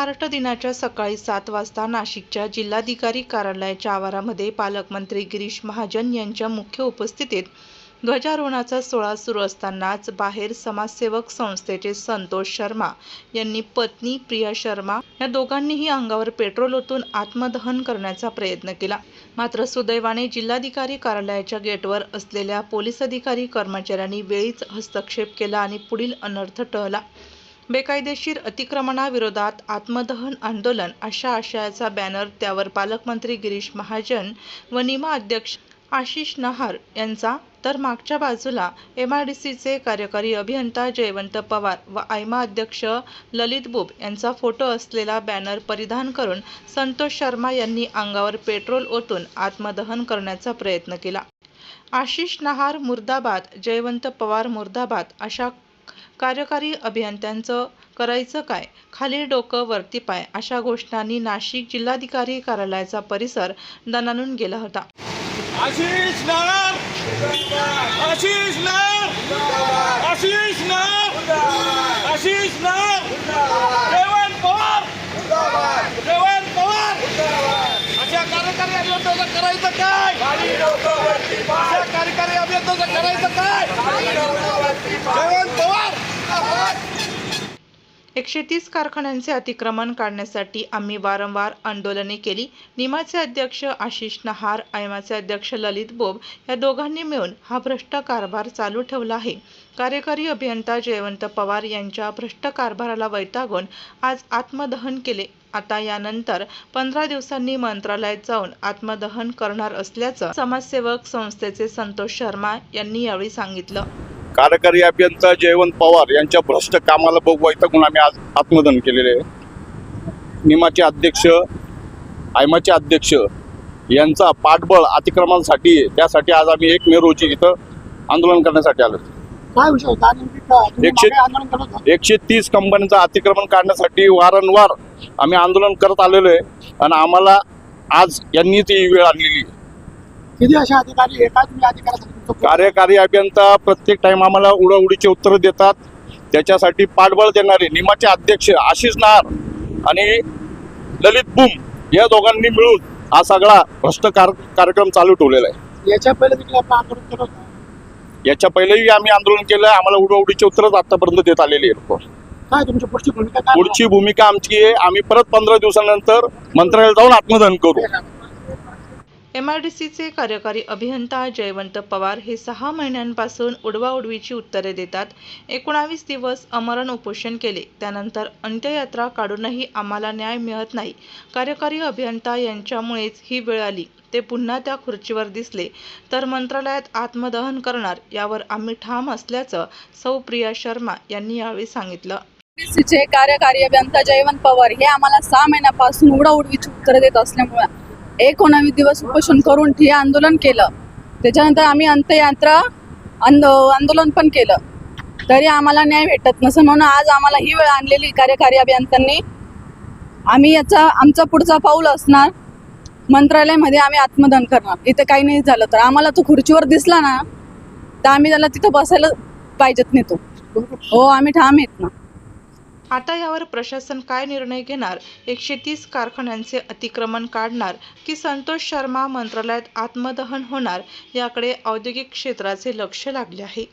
महाराष्ट्र दिनाच्या सकाळी सात वाजता नाशिकच्या जिल्हाधिकारी कार्यालयाच्या आवारामध्ये पालकमंत्री गिरीश महाजन यांच्या मुख्य उपस्थितीत ध्वजारोहणाचा सोहळा सुरू असतानाच बाहेर समाजसेवक संस्थेचे संतोष शर्मा यांनी पत्नी प्रिया शर्मा या दोघांनीही अंगावर पेट्रोल ओतून आत्मदहन करण्याचा प्रयत्न केला. मात्र सुदैवाने जिल्हाधिकारी कार्यालयाच्या गेटवर असलेल्या पोलीस अधिकारी कर्मचाऱ्यांनी वेळीच हस्तक्षेप केला आणि पुढील अनर्थ टळला. बेकायदेशीर अतिक्रमणाविरोधात आत्मदहन आंदोलन अशा आशयाचा बॅनर त्यावर पालकमंत्री गिरीश महाजन व निमा अध्यक्ष आशिष नहार यांचा. तर मागच्या बाजूला एम आय डी सीचे कार्यकारी अभियंता जयवंत पवार व आयमा अध्यक्ष ललित बुब यांचा फोटो असलेला बॅनर परिधान करून संतोष शर्मा यांनी अंगावर पेट्रोल ओतून आत्मदहन करण्याचा प्रयत्न केला. आशिष नहार मुर्दाबाद जयवंत पवार मुर्दाबाद अशा कार्यकारी अभियंत्यांचं करायचं काय? खाली डोकं वरती पाय अशा घोषणांनी नाशिक जिल्हाधिकारी कार्यालयाचा परिसर दणानून गेला होता. नार! नार! नार! नार! पवार! पवार! अशा कार्यकारी करायचं काय अशा कार्यकारी अभियंत्याचं करायचं काय जयवंत पवार एकशे तीस कारखान्यांचे अतिक्रमण काढण्यासाठी आम्ही वारंवार आंदोलने केली. निमाचे अध्यक्ष आशिष नहार आयमाचे अध्यक्ष ललित बोब या दोघांनी मिळून हा भ्रष्ट कारभार चालू ठेवला आहे. कार्यकारी अभियंता जयवंत पवार यांच्या भ्रष्ट कारभाराला वैतागून आज आत्मदहन केले. आता यानंतर पंधरा दिवसांनी मंत्रालयात जाऊन आत्मदहन करणार असल्याचं समाजसेवक संस्थेचे संतोष शर्मा यांनी यावेळी सांगितलं. कार्यकारी अभियंता जयवंत पवार यांच्या भ्रष्ट कामाला बघ वैतागून आम्ही आज आत्मदहन केलेले आहे. निमाचे अध्यक्ष आयमाचे अध्यक्ष यांचा पाठबळ अतिक्रमणासाठी. त्यासाठी आज आम्ही एक मे रोजी इथं आंदोलन करण्यासाठी आलो. एकशे- एकशे तीस कंपन्यांचं अतिक्रमण काढण्यासाठी वारंवार आम्ही आंदोलन करत आलेलो आहे. आणि आम्हाला आज यांनी ती वेळ आणलेली आहे. किती असे अधिकारी अधिकाऱ्यासाठी तुमचं कार्यकारी अभियंता प्रत्येक टाइम आम्हाला उडवडीचे उत्तर देतात. त्याच्यासाठी पाठबळ देणारे निमाचे अध्यक्ष आशिष नार आणि ललित बुम या दोघांनी मिळून हा सगळा भ्रष्ट कार कार्यक्रम चालू ठेवलेला आहे. याच्या पहिले देखील आपण आंदोलन होता? याच्या पहिलेही आम्ही आंदोलन केलं. आम्हाला उडवडीचे उत्तरच आतापर्यंत देत आलेली आहे लोक. काय तुमची पुढची भूमिका काय? पुढची भूमिका आमची आहे. आम्ही परत पंधरा दिवसानंतर मंत्रालयात जाऊन आत्मदहन करू. एम आर डी सीचे कार्यकारी अभियंता जयवंत पवार हे सहा महिन्यांपासून उडवाउडवीची उत्तरे देतात. एकोणावीस दिवस अमरण उपोषण केले. त्यानंतर अंत्ययात्रा काढूनही आम्हाला न्याय मिळत नाही. कार्यकारी अभियंता यांच्यामुळेच ही वेळ आली. ते पुन्हा त्या खुर्चीवर दिसले. तर मंत्रालयात आत्मदहन करणार यावर आम्ही ठाम असल्याचं सौ प्रिया शर्मा यांनी यावेळी सांगितलं. कार्यकारी अभियंता जयवंत पवार हे आम्हाला सहा महिन्यापासून उडवडवीची उत्तरे देत असल्यामुळे एकोणावीस दिवस उपोषण करून हे आंदोलन केलं. त्याच्यानंतर आम्ही अंत्ययात्रा आंदो आंदोलन पण केलं. तरी आम्हाला न्याय भेटत नसं म्हणून आज आम्हाला ही वेळ आणलेली कार्यकारी अभियंत्यांनी. आम्ही याचा आमचा पुढचा पाऊल असणार. मंत्रालयामध्ये आम्ही आत्मदान करणार. इथे काही नाही झालं तर. आम्हाला तो खुर्चीवर दिसला ना तर आम्ही त्याला तिथं बसायला पाहिजेत नाही तो. हो आम्ही ठाम आहेत ना. आता यावर प्रशासन काय निर्णय घेणार? एकशे तीस कारखान्यांचे अतिक्रमण काढणार की संतोष शर्मा मंत्रालयात आत्मदहन होणार? याकडे औद्योगिक क्षेत्राचे लक्ष लागले आहे.